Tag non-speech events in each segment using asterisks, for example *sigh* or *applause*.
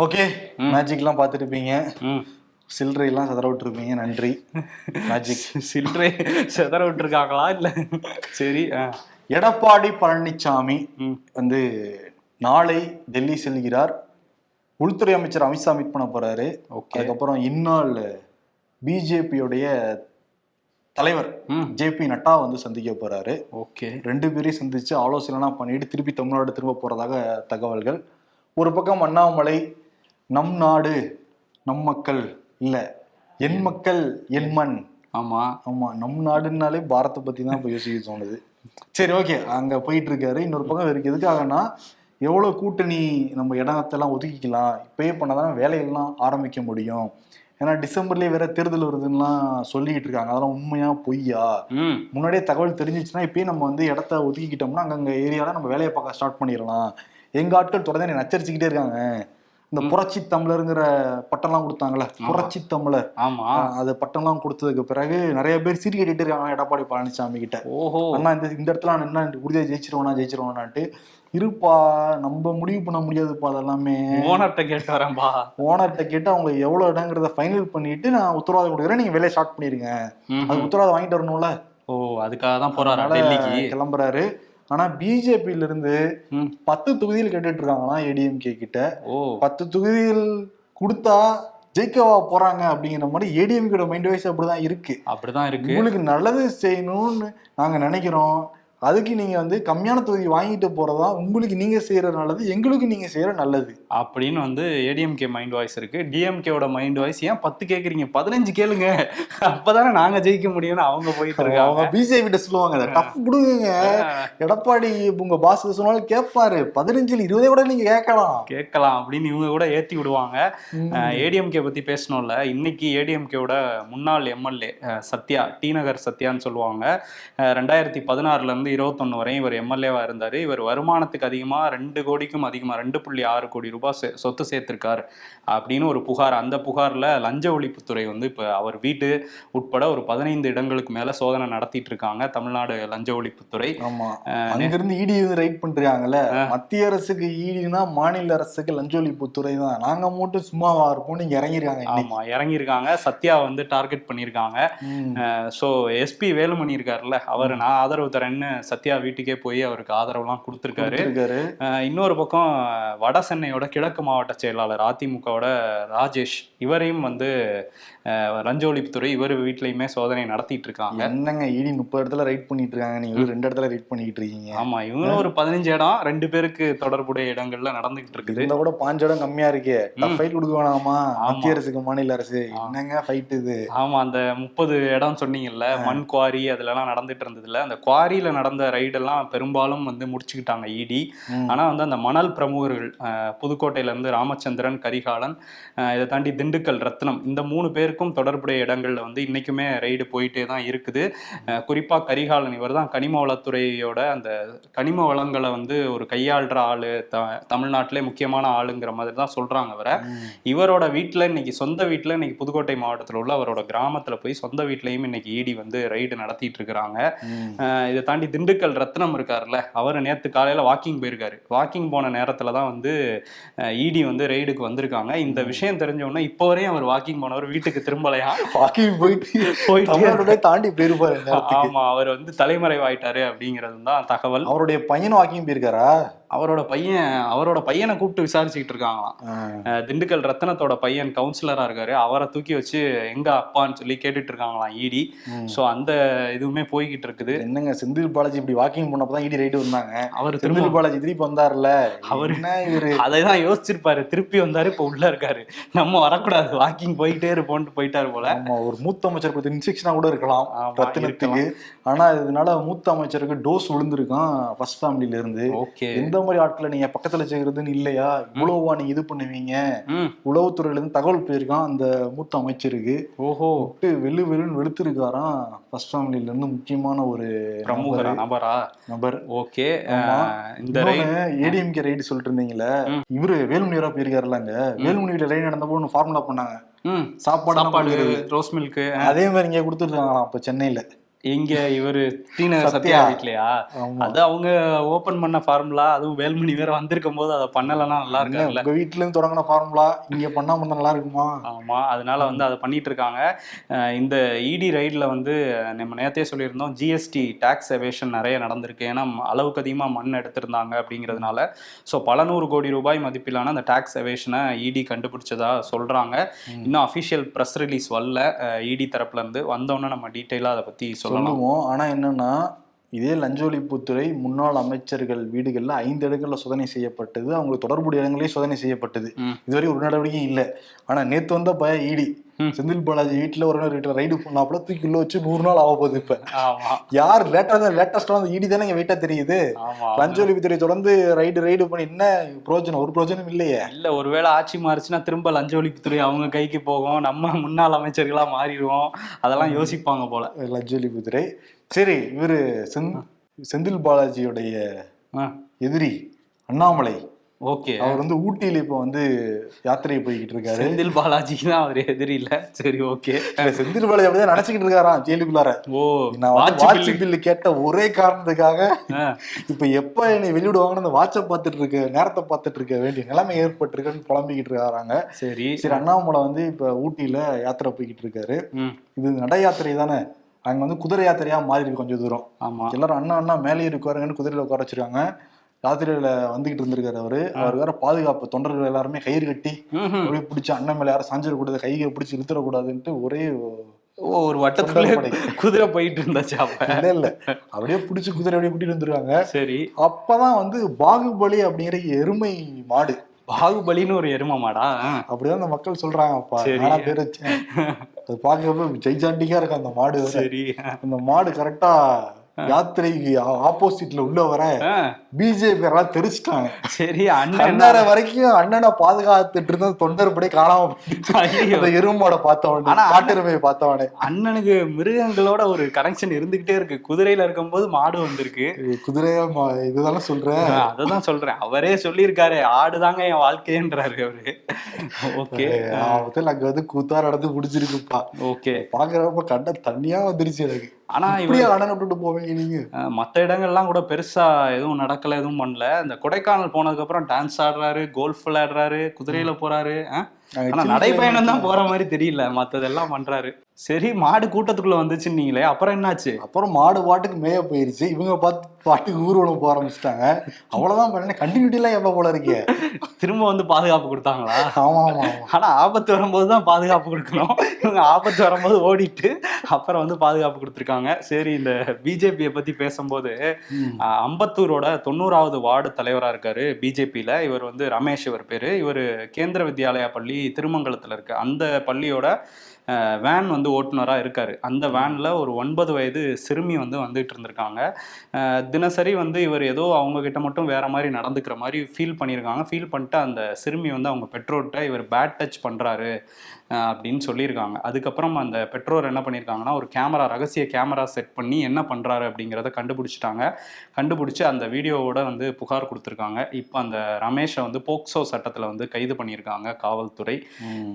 Okay மேஜிக்லாம் பார்த்துருப்பீங்க. சில்லறையெல்லாம் சதற விட்டுருப்பீங்க நன்றி. Magic சில்லறை செதற விட்டுருக்காங்களா இல்ல? சரி. எடப்பாடி பழனிசாமி வந்து நாளை டெல்லி செல்கிறார். உள்துறை அமைச்சர் அமித்ஷா மீட் பண்ண போறாரு. ஓகே. அதுக்கப்புறம் இந்நாள் பிஜேபியோடைய தலைவர் ம். ஜேபி நட்டா வந்து சந்திக்க போறாரு. ஓகே. ரெண்டு பேரையும் சந்திச்சு ஆலோசனைலாம் பண்ணிட்டு திருப்பி தமிழ்நாடு திரும்ப போறதாக தகவல்கள். ஒரு பக்கம் அண்ணாமலை நம் நாடு நம் மக்கள் இல்ல. என் மக்கள் என் மண். ஆமா. ஆமா நம் நாடுனாலே பாரத்தை பத்தி தான் இப்போ யோசிக்க தோணுது. சரி ஓகே. அங்க போயிட்டு இருக்காரு. இன்னொரு பக்கம் இருக்கு எதுக்காகனா எவ்வளவு கூட்டணி நம்ம இடத்தெல்லாம் ஒதுக்கிக்கலாம். இப்பயே பண்ணாதான் வேலையெல்லாம் ஆரம்பிக்க முடியும். ஏன்னா டிசம்பர்லயே வேற தேர்தல் வருதுன்னுலாம் சொல்லிக்கிட்டு இருக்காங்க. அதெல்லாம் உண்மையா பொய்யா? முன்னாடியே தகவல் தெரிஞ்சிச்சுன்னா இப்பயே நம்ம வந்து இடத்த ஒதுக்கிக்கிட்டோம்னா அங்கங்க ஏரியால நம்ம வேலையை பார்க்க ஸ்டார்ட் பண்ணிடலாம். எங்க ஆட்கள் தொடர்ந்து என்னை நச்சரிச்சுக்கிட்டே இருக்காங்க. இந்த புரட்சி தமிழருங்கிற பட்டம்லாம் கொடுத்தாங்கல்ல புரட்சி தமிழர். ஆமா. அது பட்டம்லாம் கொடுத்ததுக்கு பிறகு நிறைய பேர் சீரி கட்டிட்டு இருக்காங்க எடப்பாடி பழனிசாமி கிட்ட. ஓஹோ. அண்ணா இந்த இந்த இடத்துல என்ன உறுதியா ஜெயிச்சிருவானா ஜெயிச்சிருவானான்ட்டு இருப்பா நம்ம முடிவு பண்ண முடியாதுப்பா அதெல்லாமே. ஓனர்கிட்ட கேட்டு வரேன்பா. ஓனர்கிட்ட கேட்டு அவங்க எவ்வளவு இடங்கிறத ஃபைனல் பண்ணிட்டு நான் உத்தரவாதம் கொடுக்குறேன். நீங்க வேலையை ஸ்டார்ட் பண்ணிருங்க. அது உத்தரவாதம் வாங்கிட்டு வரணும்ல. ஓ அதுக்காக தான் போறாரா கிளம்புறாரு. ஆனா பிஜேபியில இருந்து பத்து தொகுதியில் கேட்டுட்டு இருக்காங்களாம் ஏடிஎம்கே கிட்ட. ஓ. பத்து தொகுதியில் கொடுத்தா ஜெயிக்கவா போறாங்க அப்படிங்கிற மாதிரி ஏடிஎம்கேட மைண்ட் வைஸ் அப்படிதான் இருக்கு. அப்படிதான் இருக்கு. உங்களுக்கு நல்லது செய்யணும்னு நாங்க நினைக்கிறோம். அதுக்கு நீங்க வந்து கம்மியான தொகுதி வாங்கிட்டு போறதா உங்களுக்கு நீங்க செய்யற நல்லது எங்களுக்கு நீங்க செய்யற நல்லது. அப்படின்னு வந்து ஏடிஎம்கே மைண்ட் வாய்ஸ் இருக்கு. டிஎம்கேவோட மைண்ட் வாய்ஸ் ஏன் பத்து கேக்குறீங்க? பதினஞ்சு கேளுங்க. அப்பதானே நாங்க ஜெயிக்க முடியும்னு அவங்க போயிட்டு அவங்க இருக்காங்க. பிஜேபி சொல்லுவாங்க டஃப் கொடுங்க எடப்பாடி உங்க பாஸ் சொன்னாலும் கேட்பாரு பதினஞ்சுல இருபதே கூட நீங்க கேட்கலாம். கேட்கலாம் அப்படின்னு இவங்க கூட ஏத்தி விடுவாங்க. ஏடிஎம்கே பத்தி பேசணும்ல. இன்னைக்கு ஏடிஎம்கேவோட முன்னாள் எம்எல்ஏ சத்யா டி நகர் சத்யான்னு சொல்லுவாங்க. ரெண்டாயிரத்தி பதினாறுல இருந்து இருபத்தொன்னு வரையும் இவர் எம்எல்ஏவா இருந்தாரு. இவர் வருமானத்துக்கு அதிகமா ரெண்டு கோடிக்கும் அதிகமா ரெண்டு புள்ளி ஆறு கோடி ரூபாய் சே- சொத்து சேர்த்திருக்காரு. அப்படின்னு ஒரு புகார். அந்த புகார்ல லஞ்ச ஒழிப்புத்துறை வந்து இப்ப அவர் வீட்டு உட்பட ஒரு பதினைந்து இடங்களுக்கு மேல சோதனை நடத்திட்டு இருக்காங்க தமிழ்நாடு லஞ்ச ஒழிப்புத்துறை. ஆமா. அங்கிருந்து இடி வந்து ரைட் பண்றாங்கல்ல மத்திய அரசுக்கு ஈடினா மாநில அரசுக்கு லஞ்ச ஒழிப்புத்துறை தான். நாங்க மட்டும் சும்மாவா இருப்போம் நீங்க இறங்கிருக்காங்க இன்னைக்கு. ஆமா இறங்கியிருக்காங்க சத்யா வந்து டார்கெட் பண்ணியிருக்காங்க. ஸோ எஸ்பி வேலுமணி இருக்காருல்ல அவர் நான் ஆதரவு தரேன்னு சத்யா வீட்டுக்கே போய் அவருக்கு ஆதரவுலாம் கொடுத்துருக்காரு. இன்னொரு பக்கம் வட சென்னையோட கிழக்கு மாவட்ட செயலாளர் அதிமுகவோட ராஜேஷ் இவரையும் வந்து ஒழிப்புத்துறை இவர் வீட்லயுமே சோதனை நடத்திட்டு இருக்காங்க என்னங்க இடி முப்பது இடத்துல ரைட் பண்ணிட்டு இருக்காங்க நீங்க ரெண்டு இடத்துல ரைட் பண்ணிட்டு இருக்கீங்க ஆமா இவங்களும் ஒரு பதினஞ்சு இடம் ரெண்டு பேருக்கு தொடர்புடைய இடங்கள்ல நடந்துகிட்டு இருக்குது இந்த கூட பாஞ்சு இடம் கம்மியா இருக்கே. ஃபைட் கொடுக்க வேணாமா. மத்திய அரசுக்கு மாநில அரசு. என்னங்க ஃபைட் இது? ஆமா அந்த முப்பது இடம் சொன்னீங்கல்ல மண் குவாரி அதுலலாம் நடந்துட்டு இருந்ததுல அந்த குவாரியில நடந்த ரைடெல்லாம் பெரும்பாலும் வந்து முடிச்சுக்கிட்டாங்க இடி ம். ஆனா வந்து அந்த மணல் பிரமுகர்கள் அஹ், புதுக்கோட்டையில இருந்து ராமச்சந்திரன் கரிகாலன் இதை தாண்டி திண்டுக்கல் ரத்னம் இந்த மூணு பேருக்கும் தொடர்புடைய இடங்கள்ல வந்து இன்னைக்குமே ரைடு போயிட்டே தான் இருக்குது. அஹ், குறிப்பா கரிகாலன் இவர் தான் கனிம வளத்துறையோட அந்த கனிம வளங்களை வந்து ஒரு கையாள்ற ஆளு த தமிழ்நாட்டிலே முக்கியமான ஆளுங்கிற மாதிரி தான் சொல்றாங்க அவரை. இவரோட வீட்டில் இன்னைக்கு சொந்த வீட்டில் இன்னைக்கு புதுக்கோட்டை மாவட்டத்தில் உள்ள அவரோட கிராமத்தில் போய் சொந்த வீட்லயும் இன்னைக்கு ஈடி வந்து ரைடு நடத்திட்டு இருக்கிறாங்க. இதை தாண்டி திண்டுக்கல் ரத்னம் இருக்காருல்ல அவர் நேற்று காலையில் வாக்கிங் போயிருக்காரு. வாக்கிங் போன நேரத்தில் தான் வந்து இடி வந்து ரைடுக்கு வந்திருக்காங்க. இந்த விஷயம் தெரிஞ்ச உடனே இப்போ வரையும் அவர் வாக்கிங் போனவர் வீட்டுக்கு திரும்பலையா? வாக்கிங் போயிட்டு போயிட்டு தாண்டி போயிருப்பாரு இந்த இடத்துக்கு. ஆமா அவர் வந்து தலைமறைவாயிட்டாரு அப்படிங்கிறது தான் தகவல். அவருடைய பையனும் வாக்கிங் போயிருக்காரா? அவரோட பையன் அவரோட பையனை கூப்பிட்டு விசாரிச்சுக்கிட்டு இருக்காங்களாம். திண்டுக்கல் ரத்னத்தோட பையன் கவுன்சிலரா இருக்காரு. அவரை தூக்கி வச்சு எங்க அப்பான்னு சொல்லி கேட்டுட்டு இருக்காங்களாம் ஈடி ம். சோ அந்த இதுவுமே போய்கிட்டு இருக்குது. என்னங்க செந்தில் பாலாஜி இப்படி வாக்கிங் போனப்பதான் இடி ரைடு வந்தாங்க. அவர் திரும்ப பாலாஜி திருப்பி வந்தாருல அவரு- என்ன இவரு? அதைதான் யோசிச்சிருப்பாரு. திருப்பி வந்தாரு இப்ப உள்ள இருக்காரு. நம்ம வரக்கூடாது. வாக்கிங் போயிட்டே இருப்போம்னு போயிட்டாரு போல. ஒரு மூத்த அமைச்சர் பத்தி இன்ஸ்ட்ரக்ஷனா கூட இருக்கலாம். ரத்தினத்துக்கு. ஆனா இதனால மூத்த அமைச்சருக்கு டோஸ் விழுந்திருக்கான் ஃபர்ஸ்ட் ஃபேமிலில இருந்து. ஓகே எந்த மாதிரி ஆட்களை நீங்க பக்கத்துல வச்சுக்கிறதுன்னு இல்லையா? இவ்வளவா நீங்க இது பண்ணுவீங்க. உளவுத்துறையில இருந்து தகவல் போயிருக்கான் அந்த மூத்த அமைச்சருக்கு. ஓஹோ. விட்டு வெளு வெளுன்னு வெளுத்திருக்காராம். ஃபர்ஸ்ட் ஃபேமிலில இருந்து முக்கியமான ஒரு பிரமுகரா நபரா. நபர்? ஓகே. இந்த ஏடிஎம்கே ரைடு சொல்லிட்டு இருந்தீங்களே. இவரு வேலுமணியரா போயிருக்காருலங்க வேலுமணியில ரைடு நடந்தப்போ ஒன்று ஃபார்முலா பண்ணாங்க. சாப்பாடு சாப்பாடு ரோஸ் மில்க் அதே மாதிரி இங்க கொடுத்துருக்காங்களாம் இப்ப சென்னையில. இங்க இவரு டீநகர் சத்யா. வீட்லயா? அது அவங்க ஓபன் பண்ண ஃபார்முலா அதுவும் வேல்மணி வேற வந்திருக்கும் போது அதை பண்ணலன்னா நல்லா என்ன, இருக்காதுல்ல? உங்க வீட்டுல இருந்து தொடங்கின ஃபார்முலா இங்க பண்ணாம இருந்தா நல்லா இருக்குமா? ஆமா அதனால வந்து அதை பண்ணிட்டு இருக்காங்க. இந்த இடி ரைட்ல வந்து நம்ம நேத்தே சொல்லியிருந்தோம் ஜிஎஸ்டி டாக்ஸ் எவேஷன் நிறைய நடந்திருக்கு. ஏன்னா அளவுக்கு அதிகமாக மண் எடுத்திருந்தாங்க அப்படிங்கிறதுனால. ஸோ பல நூறு கோடி ரூபாய் மதிப்பிலான அந்த டாக்ஸ் எவேஷனை இடி கண்டுபிடிச்சதா சொல்றாங்க. இன்னும் அஃபிஷியல் ப்ரெஸ் ரிலீஸ் வரல. இடி தரப்புல இருந்து. வந்தோன்னே நம்ம டீட்டெயிலாக அதை பத்தி சொல்லலாம் சொல்லுவோம் ஆனா என்னன்னா இதே லஞ்ச ஒழிப்புத்துறை முன்னாள் அமைச்சர்கள் வீடுகள்ல ஐந்து இடங்கள்ல சோதனை செய்யப்பட்டது அவங்களுக்கு தொடர்புடைய இடங்களே சோதனை செய்யப்பட்டது. இதுவரை ஒரு நடவடிக்கையும் இல்ல ஆனா நேத்து வந்த பய இடி. செந்தில் பாலாஜி வீட்டுல ஒரு நாள் வீட்டுல ரைடு பண்ணாப்புல தூக்கி உள்ள வச்சு நூறு நாள் ஆக போகுது இப்ப. ஆமா. யார் லேட்டா லேட்டஸ்டா அந்த இடி தானே வெயிட்டா தெரியுது. ஆமா. லஞ்ச ஒழிப்புத்துறை தொடர்ந்து ரைடு ரைடு பண்ணி என்ன பிரயோஜனம் ஒரு பிரயோஜனம் இல்லையே. இல்ல ஒருவேளை ஆட்சி மாறுச்சுன்னா திரும்ப லஞ்ச ஒழிப்புத்துறை அவங்க கைக்கு போகும். நம்ம முன்னாள் அமைச்சர்களா மாறிடுவோம். அதெல்லாம் யோசிப்பாங்க போல. லஞ்ச ஒழிப்புத்துறை சரி இவரு செந் செந்தில் பாலாஜியுடைய எதிரி அண்ணாமலை. ஓகே. அவர் வந்து ஊட்டியில இப்ப வந்து யாத்திரை போய்கிட்டு இருக்காரு. செந்தில் பாலாஜி தான் அவர் எதிரி இல்ல? சரி ஓகே. செந்தில் பாலாஜி அப்படிதான் நினைச்சுக்கிட்டு இருக்காராம் ஜெயிலுக்குள்ளார ஓ நான் வாட்ச் பில்லு. கேட்ட ஒரே காரணத்துக்காக இப்ப எப்ப என்னை வெளியிடுவாங்கன்னு அந்த வாட்சை பார்த்துட்டு இருக்க நேரத்தை பார்த்துட்டு இருக்க வேண்டிய நிலைமை ஏற்பட்டிருக்குன்னு புலம்பிக்கிட்டு இருக்காராங்க. சரி. சரி அண்ணாமலை வந்து இப்ப ஊட்டியில யாத்திரை போய்கிட்டு இருக்காரு. இது நட யாத்திரை தானே? அங்க வந்து குதிரை யாத்திரையா மாறி இருக்கு கொஞ்சம் தூரம். ஆமா. எல்லாரும் அண்ணா அண்ணா மேலே உட்காருங்கன்னு குதிரையில உட்கார வச்சிருக்காங்க. யாத்திரையில வந்துகிட்டு இருந்திருக்காரு அவரு. அவர் வேற பாதுகாப்பு தொண்டர்கள் எல்லாருமே கயிறு கட்டி. அப்படியே பிடிச்சி அண்ணன் மேல யாரும் சாஞ்சிடக்கூடாது கையை பிடிச்சி இழுத்துடக்கூடாதுன்ட்டு ஒரே ஓ ஒரு வட்டத்துக்குள்ளே. குதிரை போயிட்டு இருந்தாச்சு அப்ப? இல்ல இல்ல. அப்படியே பிடிச்சி குதிரை அப்படியே கூட்டிட்டு வந்துருக்காங்க சரி. அப்பதான் வந்து பாகுபலி அப்படிங்கிற எருமை மாடு. பாகுபலின்னு ஒரு எரும மாடா? அப்படிதான் அந்த மக்கள் சொல்றாங்க. நானா பேர் வச்சேன். அது பாக்குறப்ப ஜெய்ஜாண்டிக்கா இருக்கு அந்த மாடு. சரி. அந்த மாடு கரெக்டா யாத்திரைக்கு ஆப்போசிட்ல உள்ள வர பிஜேபி எல்லாம் தெரிச்சிட்டாங்க. சரி அண்ணன் வரைக்கும் அண்ணனை பாதுகாத்துட்டு இருந்த தொண்டர் படை காணாம எருமாட பார்த்தவனே காட்டெருமையை பார்த்தவனே. அண்ணனுக்கு மிருகங்களோட ஒரு கனெக்ஷன் இருந்துகிட்டே இருக்கு. குதிரையில இருக்கும்போது மாடு வந்திருக்கு. குதிரையா இதுதானே சொல்றேன். அததான் சொல்றேன். அவரே சொல்லியிருக்காரு ஆடுதாங்க என் வாழ்க்கைன்றாரு அவரு. ஓகே. அங்க வந்து கூத்தா நடந்து பிடிச்சிருக்குப்பா. ஓகே. பாக்குறப்ப கண்ட தண்ணியா வந்துருச்சு எனக்கு. ஆனா இப்படியா விட்டுட்டு போவீங்க நீங்க? மத்த இடங்கள்லாம் கூட பெருசா எதுவும் நடக்கல எதுவும் பண்ணல. இந்த கொடைக்கானல் போனதுக்கு அப்புறம் டான்ஸ் ஆடுறாரு கோல்ஃப் விளையாடுறாரு குதிரையில போறாரு ஆனா சின்ன நடைப்பயணம் தான் போற மாதிரி தெரியல. மத்ததெல்லாம் பண்றாரு. சரி மாடு கூட்டத்துக்குள்ள வந்துச்சுன்னீங்களே அப்புறம் என்னாச்சு? அப்புறம் மாடு பாட்டுக்கு மேய போயிருச்சு. இவங்க பார்த்து பாட்டுக்கு ஊர்வலம் போக ஆரம்பிச்சிட்டாங்க. அவ்வளவுதான் பண்ண கண்டினியூட்டி எல்லாம் எப்ப போல இருக்கே? திரும்ப வந்து பாதுகாப்பு கொடுத்தாங்களா? ஆமா ஆமா ஆனா ஆபத்து வரும்போது தான் பாதுகாப்பு கொடுக்கணும். இவங்க ஆபத்து வரும்போது ஓடிட்டு அப்புறம் வந்து பாதுகாப்பு கொடுத்துருக்காங்க. சரி இந்த பிஜேபியை பத்தி பேசும்போது அம்பத்தூரோட தொண்ணூறாவது வார்டு தலைவரா இருக்காரு பிஜேபியில. இவர் வந்து ரமேஷ் இவர் பேரு. இவர் கேந்திர வித்யாலயா பள்ளி திருமங்கலத்துல இருக்கு அந்த பள்ளியோட வேன் வந்து ஓட்டுநராக இருக்கார். அந்த வேனில் ஒரு ஒன்பது வயது சிறுமி வந்து வந்துட்டு இருந்திருக்காங்க. தினசரி வந்து இவர் ஏதோ அவங்கக்கிட்ட மட்டும் வேறு மாதிரி நடந்துக்கிற மாதிரி ஃபீல் பண்ணியிருக்காங்க ஃபீல் பண்ணிட்டு அந்த சிறுமி வந்து அவங்க பெற்றோர்கிட்ட இவர் பேட் டச் பண்ணுறாரு அப்படின்னு சொல்லியிருக்காங்க. அதுக்கப்புறம் அந்த பெற்றோர் என்ன பண்ணியிருக்காங்கன்னா ஒரு கேமரா ரகசிய கேமரா செட் பண்ணி என்ன பண்றாரு அப்படிங்கிறத கண்டுபிடிச்சிட்டாங்க. கண்டுபிடிச்சு அந்த வீடியோவோட வந்து புகார் கொடுத்துருக்காங்க. இப்போ அந்த ரமேஷை வந்து போக்சோ சட்டத்தில் வந்து கைது பண்ணியிருக்காங்க காவல்துறை.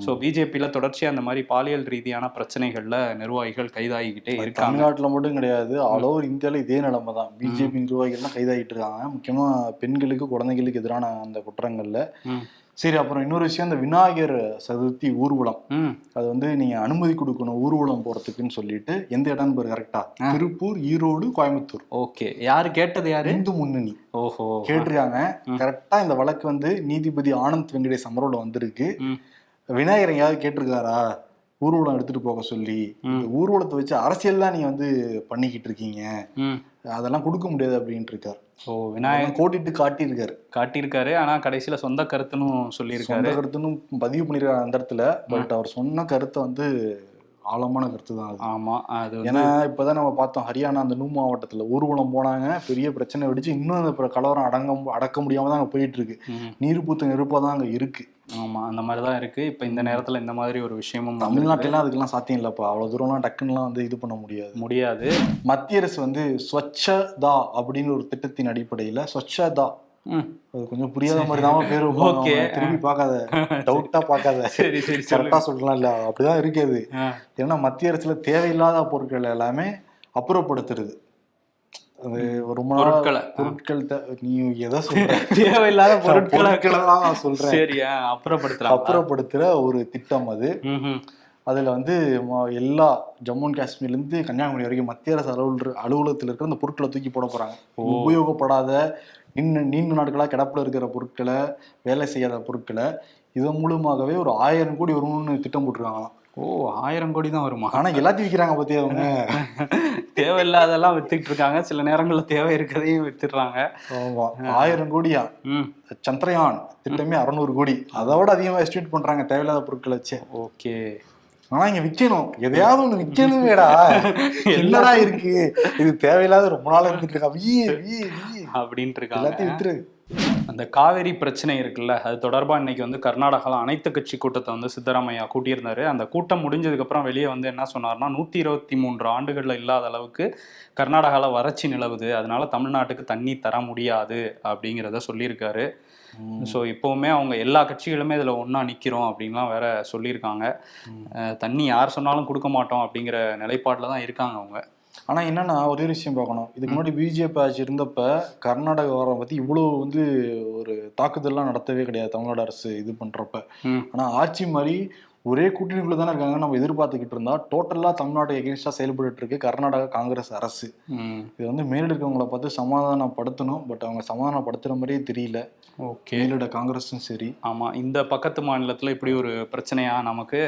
ஸோ பிஜேபியில் தொடர்ச்சியாக அந்த மாதிரி பாலியல் ரீதியான பிரச்சனைகளில் நிர்வாகிகள் கைதாகிக்கிட்டே இருக்காங்க. தமிழ்நாட்டுல மட்டும் கிடையாது. ஆல் ஓவர் இந்தியால இதே நிலைமை தான். பிஜேபி நிர்வாகிகள்லாம் கைதாகிட்டு இருக்காங்க. முக்கியமா பெண்களுக்கு குழந்தைகளுக்கு எதிரான அந்த குற்றங்கள்ல. சரி அப்புறம் இன்னொரு விஷயம் இந்த விநாயகர் சதுர்த்தி ஊர்வலம். அது வந்து நீங்க அனுமதி கொடுக்கணும் ஊர்வலம் போறதுக்குன்னு சொல்லிட்டு எந்த இடம் பேர் கரெக்டா. திருப்பூர் ஈரோடு கோயம்புத்தூர். ஓகே. யாரு கேட்டது யாரு? இந்து முன்னணி. ஓஹோ. கேட்டிருக்காங்க. கரெக்டா இந்த வழக்கு வந்து நீதிபதி ஆனந்த் வெங்கடேஷ் அமரோட வந்திருக்கு. விநாயகர் எங்கேயாவது கேட்டிருக்காரா? ஊர்வலம் எடுத்துட்டு போக சொல்லி ஊர்வலத்தை வச்சு அரசியல் தான் நீங்க வந்து பண்ணிக்கிட்டு இருக்கீங்க. அதெல்லாம் கொடுக்க முடியாது அப்படின்ட்டு இருக்காரு. ஓ விநாயகர் கோட்டிட்டு காட்டியிருக்காரு. காட்டியிருக்காரு. ஆனா கடைசியில சொந்த கருத்துன்னு சொல்லியிருக்காரு. சொந்த கருத்துன்னு பதிவு பண்ணிருக்காரு அந்த இடத்துல. பட் அவர் சொன்ன கருத்தை வந்து ஆழமான கருத்து தான் அது. ஆமா அது ஏன்னா இப்பதான் நம்ம பார்த்தோம் ஹரியானா அந்த நூ மாவட்டத்துல ஊர்வலம் போனாங்க பெரிய பிரச்சனை வெடிச்சு இன்னும் அந்த கலவரம் அடங்க அடக்க முடியாம தான் அங்க போயிட்டு இருக்கு ம், நீர் பூத்த நெருப்பா தான் அங்க இருக்கு. ஆமா அந்த மாதிரி தான் இருக்கு. இப்ப இந்த நேரத்துல இந்த மாதிரி ஒரு விஷயமும். தமிழ்நாட்டுலாம் அதுக்கெல்லாம் சாத்தியம் இல்லப்பா. அவ்வளவு தூரம்லாம் டக்குன்னுலாம் வந்து இது பண்ண முடியாது. முடியாது. மத்திய அரசு வந்து ஸ்வச்சதா அப்படின்னு ஒரு திட்டத்தின் அடிப்படையில ஸ்வச்சதா அது கொஞ்சம் புரியாத மாதிரி தான் பேர். Okay. திரும்பி பார்க்காத. டவுட்டா பார்க்காத. சரி சரி கரெக்டா சொல்லலாம் இல்ல அப்படிதான் இருக்குது ஏன்னா மத்திய அரசுல தேவையில்லாத பொருட்கள் எல்லாமே அப்புறப்படுத்துறது. அது ரொம்ப பொருட்களை. பொருட்கள் நீ எதை சொல்ற? *laughs* தேவையில்லாத பொருட்களை. சொல்றேன். சரி ஆ, அப்புறப்படுத்தலாம் அப்புறப்படுத்துற ஒரு திட்டம் அது. அதுல வந்து எல்லா ஜம்மு அண்ட் காஷ்மீர்ல இருந்து கன்னியாகுமரி வரைக்கும் மத்திய அரசு அலுவலர் அலுவலகத்தில் இருக்கிற அந்த பொருட்களை தூக்கி போட போறாங்க. உபயோகப்படாத நீண்ட நீண்ட நாட்களா கிடப்புல இருக்கிற பொருட்களை வேலை செய்யாத பொருட்களை இதன் மூலமாகவே ஒரு ஆயிரம் கோடி வரும்னு திட்டம் போட்டிருக்காங்களாம். ஓ ஆயிரம் கோடி தான் வருமா? ஆனா எல்லாத்தையும் விற்கிறாங்க பத்தி அவங்க? *laughs* தேவையில்லாதெல்லாம் வித்துக்கிட்டு இருக்காங்க. சில நேரங்கள்ல தேவை இருக்கதையும் வித்துடுறாங்க. ஆயிரம் கோடியா? ம். சந்திரயான் திட்டமே அறுநூறு கோடி. அதோட அதிகமா எஸ்டிமேட் பண்றாங்க. தேவையில்லாத பொருட்களை வச்சு. ஓகே. ஆனா இங்க விக்கணும். எதையாவது ஒண்ணு விக்கணுமேடா. என்னடா இருக்கு? இது தேவையில்லாத ரொம்ப நாள் இருந்துட்டு இருக்கா. வீ வீ வீ. அப்படின்ட்டு இருக்காங்க எல்லாத்தையும் வித்துரு. அந்த காவேரி பிரச்சனை இருக்குல்ல அது தொடர்பா இன்னைக்கு வந்து கர்நாடகால அனைத்து கட்சி கூட்டத்தை வந்து சித்தராமையா கூட்டியிருந்தாரு. அந்த கூட்டம் முடிஞ்சதுக்கு அப்புறம் வெளியே வந்து என்ன சொன்னார்னா நூத்தி இருபத்தி மூன்று ஆண்டுகள்ல இல்லாத அளவுக்கு கர்நாடகால வறட்சி நிலவுது. அதனால தமிழ்நாட்டுக்கு தண்ணி தர முடியாது அப்படிங்கிறத சொல்லியிருக்காரு. ஸோ இப்போவுமே அவங்க எல்லா கட்சிகளுமே இதில் ஒன்றா நிற்கிறோம் அப்படின்லாம் வேற சொல்லியிருக்காங்க. தண்ணி யார் சொன்னாலும் கொடுக்க மாட்டோம் அப்படிங்கிற நிலைப்பாட்டில் தான் இருக்காங்க அவங்க. ஆனா என்னன்னா ஒரே ஒரு விஷயம் பார்க்கணும். இதுக்கு முன்னாடி பிஜேபி ஆட்சி இருந்தப்ப கர்நாடக வாரம் பத்தி இவ்வளவு வந்து ஒரு தாக்குதல்லாம் நடத்தவே கிடையாது தமிழ்நாடு அரசு இது பண்றப்ப. ம். ஆனா ஆட்சி மாதிரி ஒரே கூட்டணிக்குள்ள தானே இருக்காங்க. நம்ம எதிர்பார்த்துக்கிட்டு இருந்தா டோட்டலா தமிழ்நாடு எகென்ஸ்டா செயல்பட்டு இருக்கு கர்நாடகா காங்கிரஸ் அரசு. இது வந்து மேலிட இருக்கவங்கள பார்த்து சமாதானப்படுத்தணும். பட் அவங்க சமாதானப்படுத்துற மாதிரியே தெரியல. ஓகே. மேலிட காங்கிரஸும் சரி. ஆமா. இந்த பக்கத்து மாநிலத்துல இப்படி ஒரு பிரச்சனையா நமக்கு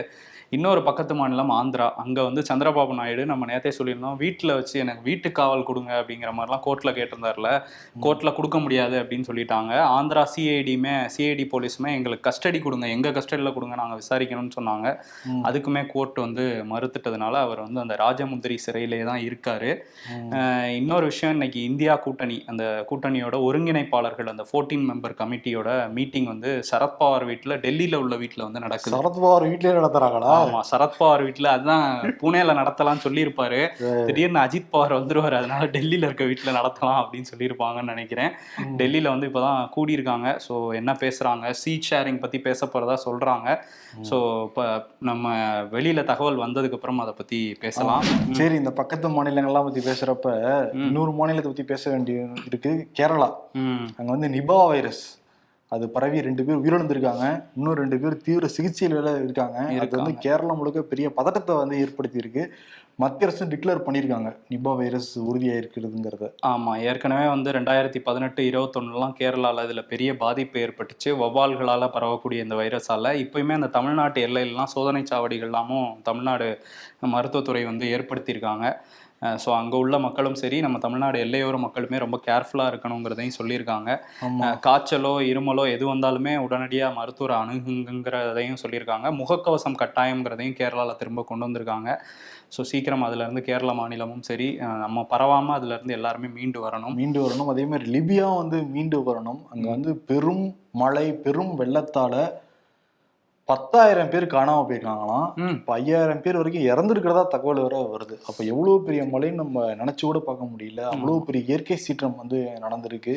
இன்னொரு பக்கத்து மாநிலம் ஆந்திரா. அங்க வந்து சந்திரபாபு நாயுடு நம்ம நேத்தே சொல்லியிருந்தோம் வீட்டுல வச்சு எனக்கு வீட்டு காவல் கொடுங்க அப்படிங்கிற மாதிரிலாம் கோர்ட்ல கேட்டிருந்தாருல. கோர்ட்ல கொடுக்க முடியாது அப்படின்னு சொல்லிட்டாங்க. ஆந்திரா சிஐடியுமே சிஐடி போலீஸுமே எங்களுக்கு கஸ்டடி கொடுங்க. எங்க கஸ்டடியில் கொடுங்க நாங்க விசாரிக்கணும்னு சொன்னாங்க. அதுக்குமே கோர்ட் வந்து மறுத்துட்டதுனால அவர் வந்து அந்த ராஜமுந்திரி சிறையிலே தான் இருக்காரு. இன்னொரு விஷயம் இன்னைக்கு இந்தியா கூட்டணி அந்த கூட்டணியோட ஒருங்கிணைப்பாளர்கள் அந்த 14 மெம்பர் கமிட்டியோட மீட்டிங் வந்து சரத்பவார் வீட்டில் டெல்லியில உள்ள வீட்டில் வந்து நடக்குது. சரத்பவார் வீட்லயே நடத்துறாங்களா? ஆமா சரத்பவார் வீட்டுல அதான் புனேல நடத்தலாம்னு சொல்லியிருப்பாரு. திடீர்னு அஜித் பவார் வந்துருவாரு அதனால டெல்லியில இருக்க வீட்டுல நடத்தலாம் அப்படின்னு சொல்லியிருப்பாங்கன்னு நினைக்கிறேன். டெல்லியில வந்து இப்பதான் கூடியிருக்காங்க. ஸோ என்ன பேசுறாங்க? சீட் ஷேரிங் பத்தி பேச போறதா சொல்றாங்க. ஸோ இப்போ நம்ம வெளியில தகவல் வந்ததுக்கு அப்புறம் அதை பத்தி பேசலாம். சரி இந்த பக்கத்து மாநிலங்கள்லாம் பத்தி பேசுறப்ப இன்னொரு மாநிலத்தை பத்தி பேச வேண்டிய இருக்கு. கேரளா. அங்க வந்து நிபா வைரஸ். அது பரவி ரெண்டு பேர் உயிரிழந்திருக்காங்க. இன்னும் ரெண்டு பேர் தீவிர சிகிச்சையில் இருக்காங்க. அது வந்து கேரளா முழுக்க பெரிய பதட்டத்தை வந்து ஏற்படுத்தி இருக்கு மத்திய அரசு டிக்ளேர் பண்ணியிருக்காங்க. நிபா வைரஸ் உறுதியா இருக்கிறதுங்கிறத ஆமா. ஏற்கனவே வந்து ரெண்டாயிரத்தி பதினெட்டு இருபத்தொன்னுலாம் கேரளால இதுல பெரிய பாதிப்பு ஏற்பட்டுச்சு. வௌவால்களால பரவக்கூடிய இந்த வைரஸால இப்பயுமே அந்த தமிழ்நாட்டு எல்லையிலலாம் சோதனை சாவடிகள் எல்லாமும் தமிழ்நாடு மருத்துவத்துறை வந்து ஏற்படுத்தியிருக்காங்க. ஸோ அங்கே உள்ள மக்களும் சரி நம்ம தமிழ்நாடு எல்லையோர மக்களுமே ரொம்ப கேர்ஃபுல்லாக இருக்கணுங்கிறதையும் சொல்லியிருக்காங்க. காய்ச்சலோ இருமலோ எது வந்தாலுமே உடனடியாக மருத்துவரை அணுகுங்கிறதையும் சொல்லியிருக்காங்க. முகக்கவசம் கட்டாயம்ங்கிறதையும் கேரளாவில் திரும்ப கொண்டு வந்திருக்காங்க. ஸோ சீக்கிரம் அதுலேருந்து கேரள மாநிலமும் சரி நம்ம பரவாமல் அதுலேருந்து எல்லாருமே மீண்டு வரணும். மீண்டு வரணும். அதே மாதிரி லிபியா வந்து மீண்டு வரணும். அங்க வந்து பெரும் மழை பெரும் வெள்ளத்தால பத்தாயிரம் பேர் காணாம போயிருக்காங்களாம். இப்ப ஐயாயிரம் பேர் வரைக்கும் இறந்துருக்கிறதா தகவல் வேற வருது. அப்ப எவ்வளவு பெரிய மழைன்னு நம்ம நினைச்சு கூட பார்க்க முடியல. அவ்வளவு பெரிய இயற்கை சீற்றம் வந்து நடந்திருக்கு.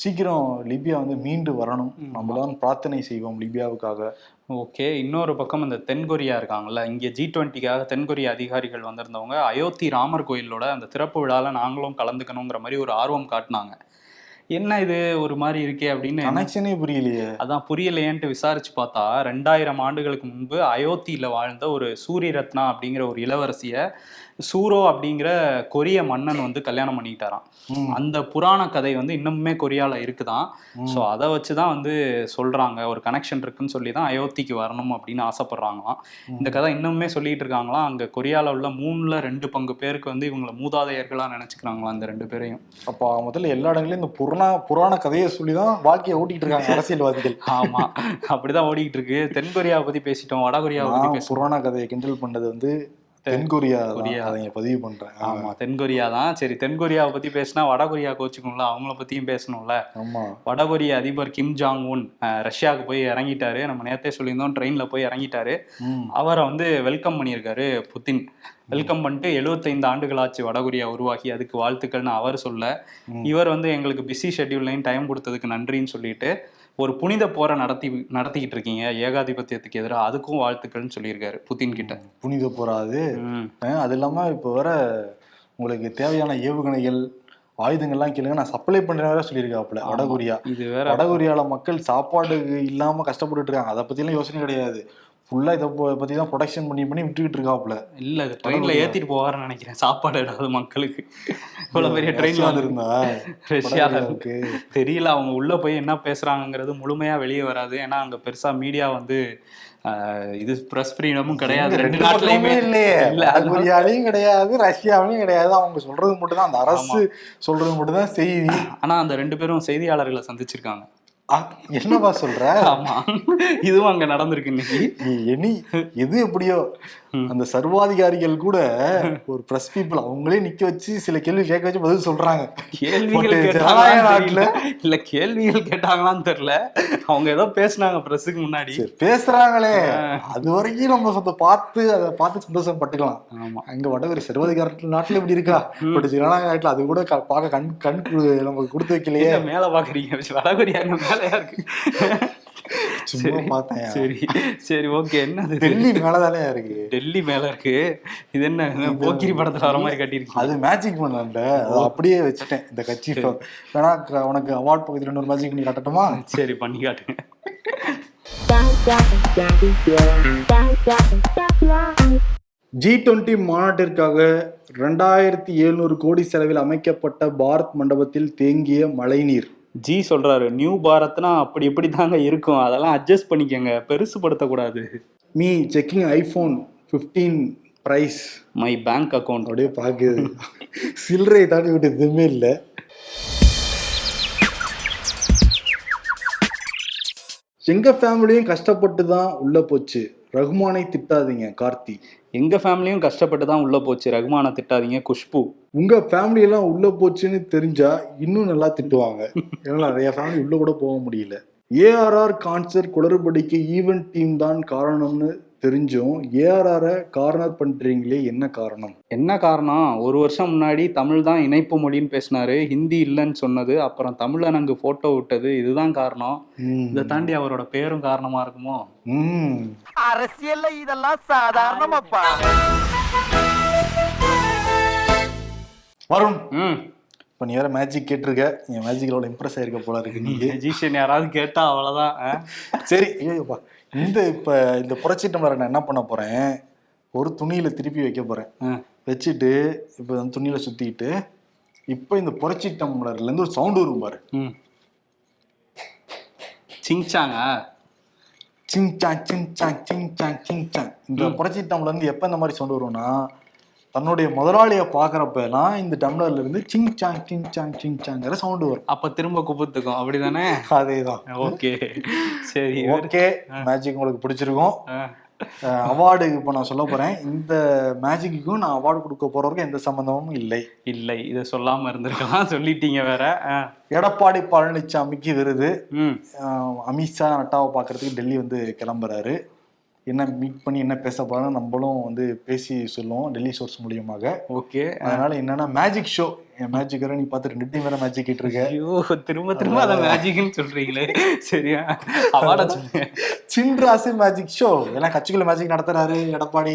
சீக்கிரம் லிபியா வந்து மீண்டு வரணும். நம்மளாம் பிரார்த்தனை செய்வோம் லிபியாவுக்காக. ஓகே இன்னொரு பக்கம் இந்த தென்கொரியா இருக்காங்கல்ல. இங்கே ஜி டுவெண்ட்டிக்காக தென்கொரிய அதிகாரிகள் வந்திருந்தவங்க அயோத்தி ராமர் கோயிலோட அந்த திறப்பு விழாவில் நாங்களும் கலந்துக்கணுங்கிற மாதிரி ஒரு ஆர்வம் காட்டினாங்க. என்ன இது ஒரு மாதிரி இருக்கே அப்படின்னு கனெக்ஷனே புரியலையே. அதான் புரியலையேன்ட்டு விசாரிச்சு பார்த்தா ரெண்டாயிரம் ஆண்டுகளுக்கு முன்பு அயோத்தியில வாழ்ந்த ஒரு சூரிய ரத்னா அப்படிங்கிற ஒரு இளவரசிய சூரோ அப்படிங்கிற கொரிய மன்னன் வந்து கல்யாணம் பண்ணிக்கிட்டாராம். அந்த புராண கதை வந்து இன்னுமே கொரியால இருக்குதான். ஸோ அதை வச்சு தான் வந்து சொல்றாங்க. ஒரு கனெக்ஷன் இருக்குன்னு சொல்லி தான் அயோத்திக்கு வரணும் அப்படின்னு ஆசைப்படுறாங்களாம். இந்த கதை இன்னுமே சொல்லிட்டு இருக்காங்களாம். அங்க கொரியால உள்ள மூணுல ரெண்டு பங்கு பேருக்கு வந்து இவங்களை மூதாதையர்களா நினைச்சுக்கிறாங்களாம் அந்த ரெண்டு பேரையும். அப்ப முதல்ல எல்லா இடங்களையும் இந்த புராண புராண கதையை சொல்லிதான் வாழ்க்கையை ஓட்டிட்டு இருக்காங்க *laughs* அரசியல்வாதிகள். ஆமா. அப்படிதான் ஓடிக்கிட்டு இருக்கு. தென்கொரியாவை பத்தி பேசிட்டோம் வடகொரியாவை பத்தி புராண கதையை கிண்டல் பண்ணது வந்து தென்கொரியா தான். கொரியா. அதை பதிவு பண்றேன் ஆமா தென்கொரியா தான் சரி தென்கொரியாவை பத்தி பேசினா வடகொரியா கோச்சுக்கும்ல அவங்கள பத்தியும் பேசணும்ல. ஆமா. வடகொரிய அதிபர் கிம் ஜாங் உன் ரஷ்யாவுக்கு போய் இறங்கிட்டாரு. நம்ம நேத்தே சொல்லியிருந்தோம் ட்ரெயின்ல போய் இறங்கிட்டாரு. அவரை வந்து வெல்கம் பண்ணியிருக்காரு புத்தின். வெல்கம் பண்ணிட்டு 75 ஆண்டுகள் ஆச்சு வடகொரியா உருவாகி அதுக்கு வாழ்த்துக்கள்னு அவர் சொல்ல. இவர் வந்து எங்களுக்கு பிஸி ஷெட்யூல்லையும் டைம் கொடுத்ததுக்கு நன்றின்னு சொல்லிட்டு ஒரு புனித போரை நடத்தி நடத்திக்கிட்டு இருக்கீங்க ஏகாதிபத்தியத்துக்கு எதிராக அதுக்கும் வாழ்த்துக்கள்னு சொல்லியிருக்காரு புத்தின் கிட்ட. புனித. அஹ் அது. இல்லாம இப்ப வர உங்களுக்கு தேவையான ஏவுகணைகள் ஆயுதங்கள்லாம் கேளுங்க. நான் சப்ளை பண்றேன் வேற சொல்லியிருக்காப்புல வடகொரியா. இது வேற வடகொரியால மக்கள் சாப்பாடு இல்லாம கஷ்டப்பட்டுட்டு இருக்காங்க. அதை பத்திலாம் யோசனை கிடையாது. ஃபுல்லா இதை ப- பத்தி தான் ப்ரொடக்ஷன் பண்ணி பண்ணி விட்டுக்கிட்டு இருக்காப்புல இல்ல இது ட்ரெயின்ல ஏத்திட்டு போவாருன்னு நினைக்கிறேன். சாப்பாடு இடாது மக்களுக்கு. இவ்வளவு பெரிய ட்ரெயின்ல ரஷ்யால இருந்தா? ரஷ்யால வடகொரியாவுக்கு. தெரியல அவங்க உள்ள போய் என்ன பேசுறாங்கங்கிறது முழுமையா வெளியே வராது. ஏன்னா அங்க பெருசா மீடியா வந்து இது பிரஸ் ஃப்ரீடமும் கிடையாது. ரெண்டு நாட்டுலயுமே. இல்லையே. இல்ல வடகொரியாலையும் கிடையாது ரஷ்யாவிலையும் கிடையாது. அவங்க சொல்றது மட்டும் தான் அந்த அரசு சொல்றது மட்டும் தான் செய்தி. ஆனா அந்த ரெண்டு பேரும் செய்தியாளர்களை சந்திச்சிருக்காங்க. ஆ, என்னப்பா சொல்ற? ஆமா. இதுவும் அங்க நடந்திருக்கு இன்னைக்கு. நீ எனி எது எப்படியோ. அந்த சர்வாதிகாரிகள் கூட ஒரு பிரஸ் பீப்புள் அவங்களே நிக்க வச்சு சில கேள்வி கேட்க வச்சு பதில் சொல்றாங்க. கேள்விகள் தெரியல. இல்ல கேள்விகள் கேட்டாங்களான்னு தெரியல. அவங்க ஏதோ பேசுனாங்க பிரஸுக்கு முன்னாடி. பேசுறாங்களே. அது வரைக்கும் நம்ம சொந்த பார்த்து அதை பார்த்து சந்தோஷப்பட்டுக்கலாம். ஆமா. அங்க வடகொரிய சர்வாதிகார நாட்டுல இப்படி இருக்கா? பட் ஜனநாயக நாட்டுல அது கூட பார்க்க கண் கண் நமக்கு கொடுத்து வைக்கலையே. மேல பாக்குறீங்க வடகொரியா மேலயா இருக்கு? சும்மா பார்த்தேன். சரி சரி ஓகே என்னது? டெல்லி மேலதானே இருக்கு? டெல்லி மேல இருக்கு. இது என்ன போக்கிரி படத்துல வர மாதிரி கட்டியிருக்கீங்க அது மேஜிக் பண்ணல அப்படியே வச்சுட்டேன் இந்த கட்சி வேணா உனக்கு அவார்ட் பக்கத்துல இன்னொரு மேஜிக் பண்ணி காட்டட்டுமா? சரி பண்ணி காட்டுங்க. ஜி டுவெண்ட்டி மாநாட்டிற்காக ரெண்டாயிரத்தி எழுநூறு கோடி செலவில் அமைக்கப்பட்ட பாரத் மண்டபத்தில் தேங்கிய மழைநீர். ஜி சொல்றாரு நியூ பாரத்னா அப்படி இப்படி தாங்க இருக்கும். அதெல்லாம் அட்ஜஸ்ட் பண்ணிக்கங்க. பெருசுபடுத்தக்கூடாது me checking iPhone 15 price my bank account அப்படியே பாக்குது. சில்லறை தாண்டி விட்டு எதுவுமே இல்லை. எங்க ஃபேமிலியும் கஷ்டப்பட்டு தான் உள்ள போச்சு. ரகுமானை திட்டாதீங்க கார்த்தி. எங்க ஃபேமிலியும் கஷ்டப்பட்டு தான் உள்ள போச்சு. ரகுமான திட்டாதீங்க குஷ்பு. உங்க ஃபேமிலி எல்லாம் உள்ள போச்சுன்னு தெரிஞ்சா இன்னும் நல்லா திட்டுவாங்க. *laughs* ஏன்னா நிறைய ஃபேமிலி உள்ள கூட போக முடியல. ஏஆர்ஆர் கான்சர்ட் குளறுபடிக்கு ஈவென்ட் டீம் தான் காரணம்னு தெரிஞ்சும் ஏஆர்ஆரை கார்னர் பண்றீங்களே என்ன காரணம்? என்ன காரணம்? ஒரு வருஷம் முன்னாடி தமிழ் தான் இணைப்பு மொழின்னு பேசினாரு. ஹிந்தி இல்லைன்னு சொன்னது. அப்புறம் தமிழன் அங்கு போட்டோ விட்டது. இதுதான் காரணம். இதை தாண்டி அவரோட பேரும் காரணமா இருக்குமோ? ம். அரசியல்ல இதெல்லாம் சாதாரணமாப்பா. வருண். ம். இப்போ நீ வேற மேஜிக் கேட்டிருக்க. என் மேஜிக்கலோட இம்ப்ரெஸ் ஆயிருக்க போல இருக்கு நீ மெஜிஷியன் யாராவது கேட்டா அவ்வளவுதான் ஆ? சரி ஐயோப்பா இந்த இப்ப இந்த புரட்சி டம்ளரை நான் என்ன பண்ண போறேன்? ஒரு துணியில திருப்பி வைக்க போறேன். ஆ. வச்சுட்டு இப்போ அந்த துணியில சுத்திட்டு இப்போ இந்த புரட்சி டம்ளர்ல இருந்து ஒரு சவுண்ட் வரும் பாரு. ம். சிங்சாங்க sing song sing song sing song sing song. இந்த புரட்சி டம்ளர்ல இருந்து எப்ப இந்த மாதிரி சவுண்ட் வரும்னா தன்னுடைய முதலாளியை பாக்குறப்ப எல்லாம் இந்த டம்ளர்ல இருந்து sing song sing song sing சாங்கிற sound வரும். அப்ப திரும்ப குப்புத்துக்கும். அப்படிதானே? அதேதான். ஓகே. சரி ஓகே மேஜிக் உங்களுக்கு பிடிச்சிருக்கும். அவார்டு இப்போ நான் சொல்ல போறேன். இந்த மேஜிக்குக்கும் நான் அவார்டு கொடுக்க போறவருக்கும் எந்த சம்பந்தமும் இல்லை. இல்லை. இதை சொல்லாம இருந்திருக்கலாம். *laughs* சொல்லிட்டீங்க வேற. எடப்பாடி பழனிசாமிக்கு விருது. அமித்ஷா நட்டாவை பார்க்கறதுக்கு டெல்லி வந்து கிளம்புறாரு. என்ன மீட் பண்ணி என்ன பேச போறான்னு நம்மளும் வந்து பேசி சொல்லுவோம் டெல்லி சோர்ஸ் மூலியமாக. ஓகே அதனால என்னன்னா மேஜிக் ஷோ என் மேஜிக் வேற நீ பார்த்து ரெண்டு டைம் வேற மேஜிக் கேட்டு இருக்க ஐயோ திரும்ப திரும்ப அதை மேஜிக்னு சொல்றீங்களே. சரியா? அவார்டா சொல்லுங்க. சின்ராசு மேஜிக் ஷோ ஏன்னா கட்சிக்குள்ள மேஜிக் நடத்துறாரு எடப்பாடி?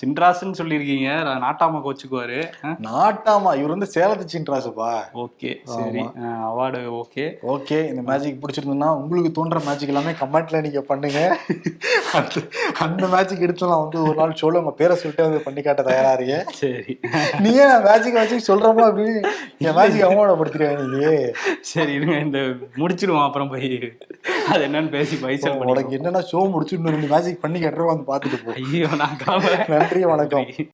சின்ராசுன்னு சொல்லியிருக்கீங்க. நாட்டாம கோச்சுக்குவாரு. நாட்டாமா? இவர் வந்து சேலத்து சின்ராசுப்பா. ஓகே சரி. Award okay. ஓகே இந்த மேஜிக் பிடிச்சிருந்ததுன்னா உங்களுக்கு தோன்ற மேஜிக் எல்லாமே கமெண்ட்ல நீங்க பண்ணுங்க. அந்த மேஜிக் எடுத்து நான் வந்து ஒரு நாள் ஷோல உங்க பேரை சொல்லிட்டு வந்து பண்ணி காட்ட தயாரா இருக்கேன் சரி. நீ ஏன் மேஜிக் மேஜிக் சொல்றப்போ அப்படின்னு என் மேஜிக் அவமானப்படுத்துறேன் நீ சரி இருங்க இந்த முடிச்சிடுவோம். அப்புறம் போய் அது என்னன்னு பேசி பைசல் உனக்கு என்னன்னா ஷோ முடிச்சு இன்னும் ரெண்டு மேஜிக் பண்ணி கட்டுறோம் வந்து பாத்துட்டு போ. ஐயோ நான் கிளம்புறேன் நன்றி வணக்கம்.